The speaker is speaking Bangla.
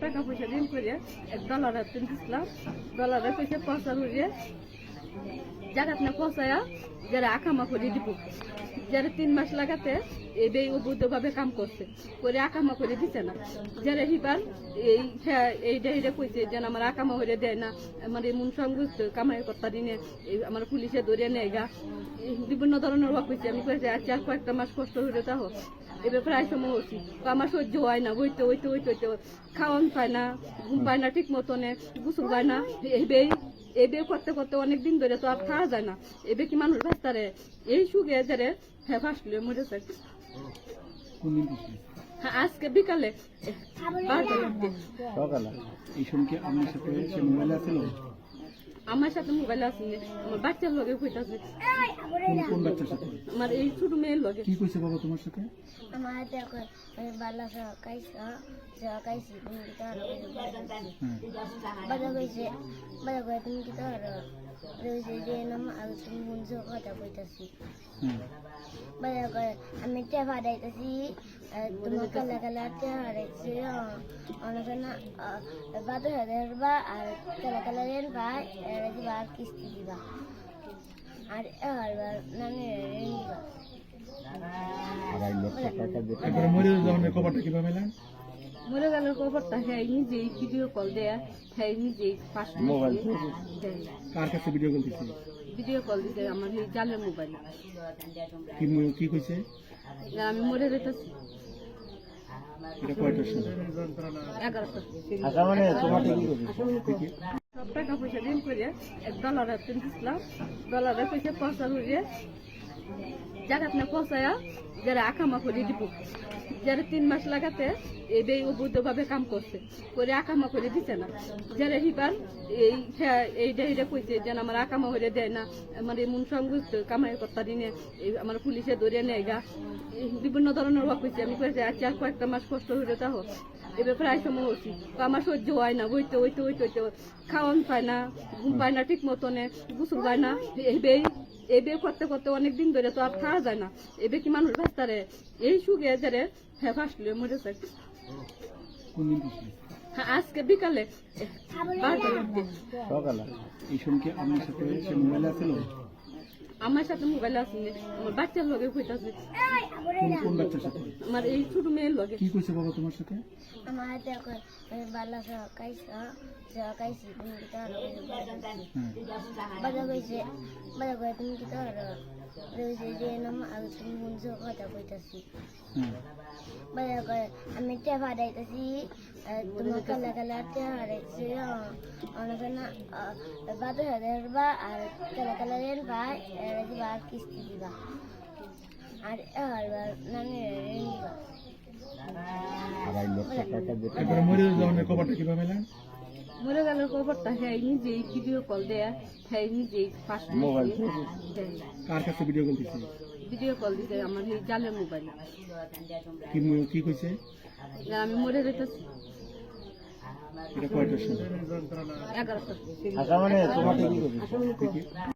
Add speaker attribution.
Speaker 1: টাকা পয়সা ঋণ করিয়া এক ডলারের হাতে দিছিলাম। ডলারের পয়সা পয়সা করিয়ে জায়গা না পৌঁছায়া যারা আকামা করে দিব যারা তিন মাস লাগাতে এবেই অবৈধভাবে কাম করছে করে আকামা করে দিছে না। যারা হিবার এই হ্যাঁ, এইটা কইছে যেন আমার আকামা করে দেয় না আমার এমন সংযুক্ত কামাই কর্তা দিনে আমার পুলিশে ধরে নেয় গা। বিভিন্ন ধরনের ওয়া কইছে আমি আচ্ছা আর কয়েকটা মাস কষ্ট হইলে তাহো এবার প্রায় সময় হচ্ছি আমার সহ্য হয় না ওইতে ওইতে ওইতে ওইতে খাওয়ান পায় না ঘুম পায় না ঠিক মতনে গোসল পায় না। এবেই এবে করতে করতে অনেক দিন ধরে তো আর খাওয়া যায় না। এবে কি মানুষ ভাস্তারে এই সুগে যারে হ্যাঁ ফাঁসলে মরে যায়
Speaker 2: কোন দিন করছিলেন?
Speaker 1: হ্যাঁ আজকে বিকালে।
Speaker 3: সকালে।
Speaker 2: এই সময় কি আপনার সাথে মোবাইল আছিল
Speaker 1: আমার সাথে মোবাইল আছে আমার বাচ্চার লগে কইতাছে।
Speaker 2: কোন বাচ্চার সাথে
Speaker 1: আমার এই ছোট মেয়ের লগে।
Speaker 2: কি কইছে বাবা তোমার সাথে?
Speaker 4: আমার দেখো বালা সহকাইছে সহকাইছি তুমি কি তার বাবা কইছে বাবা কই তুমি কি তার নাম মন
Speaker 2: হ্যাঁ
Speaker 4: আমি তে ফাদাইতাছি তোমার কালা কালা তে হারাইছি অনেক না বাদ হাজার বা আর কালা কালা রেন ভাই এর দিবা আর কিস্তি দিবা আর এবার নানি রেন দিবা
Speaker 3: আড়াই লক্ষ টাকা যেটা
Speaker 2: একবারে মরে যাওয়ার খবরটা কীভাবে পেলেন
Speaker 1: মরে গেল খবরটা হ্যাঁ নিজেই ভিডিও কল দেয়া হ্যাঁ নিজেই ফাঁস
Speaker 3: মোবাইল
Speaker 2: কার কাছে ভিডিও কল দিছে?
Speaker 1: ভিডিও কল দিতে আমার এই জালের মোবাইল
Speaker 2: কি কি কইছে
Speaker 1: আমি মরে যেতেছি।
Speaker 3: আচ্ছা মানে
Speaker 1: সব টাকা পয়সা ঋণ করে এক ডলার হাতে দিছিলাম। ডলারে পয়সা পয়সা করিয়ে জায়গা না পৌঁছায়া যারা আকামা করে দিব যারা তিন মাস লাগাতে এবেই অবৈধভাবে কাম করছে করে আকামা করে দিছে না। যারা হিবার এই হ্যাঁ, এইটা এইটা কইছে যেন আমার আকামা করে দেয় না। আমার এমন সংযুক্ত কামাই কর্তা দিনে এই আমার পুলিশে ধরে নেয় গা। এই বিভিন্ন ধরনের ওয়া কইছে আমি কইছি আচ্ছা কয়েকটা মাস কষ্ট হইলে তাহো। এবার প্রায় সময় হচ্ছি আমার সহ্য হয় না। ওইতে ওইতে ওইতে ওইতে খাওয়ান পায় না ঘুম পায় না ঠিক মতনে গোসল পায় না। এবেই এবে করতে করতে অনেক দিন ধরে তো আর খাওয়া যায় না। এবে কি মানুষ বাঁচতারে এই সুগে যারে হ্যাঁ ফাঁসলে মরে যায়।
Speaker 2: কোন দিন
Speaker 1: হ্যাঁ আজকে বিকালে।
Speaker 3: সকালে।
Speaker 2: এই সময় কি আপনার সাথে মোবাইলে
Speaker 1: আমার সাথে মোবাইল আছে আমার বাচ্চার লগে কইতাছে।
Speaker 2: কোন কোন বাচ্চার সাথে
Speaker 1: আমার এই ছোট মেয়ের লগে।
Speaker 2: কি কইছে বাবা তোমার সাথে?
Speaker 4: আমার দেখো এখন বালা সহকাইছে সহকাইছি তুমি কি তার
Speaker 2: হ্যাঁ।
Speaker 4: বালা কইছে বালা কই তুমি কি তার মন কথা কইতাছি
Speaker 2: হ্যাঁ
Speaker 4: আমি তে ফাদাইতাছি তোমার কালা কালা তে হারাইছি অনেক না বাদ হাজার বা আর কালা কালা রেন ভাই দিবা কিস্তি দিবা আর এবার নানি রেন দিবা
Speaker 3: আড়াই লক্ষ টাকা
Speaker 2: কীভাবে
Speaker 1: মরে গেল খবরটা হ্যাঁ নিজেই ভিডিও কল দেয়া হ্যাঁ নিজেই ফাঁস
Speaker 3: মোবাইল
Speaker 2: কার কাছে ভিডিও কল দিছে?
Speaker 1: ভিডিও কল দিতে আমার এই জালের মোবাইল
Speaker 2: কি কি কইছে?
Speaker 1: আমি মরে যেতেছি।
Speaker 2: এটা কয়টার সময়?
Speaker 1: এগারোটা
Speaker 3: আচ্ছা মানে তোমাকে কি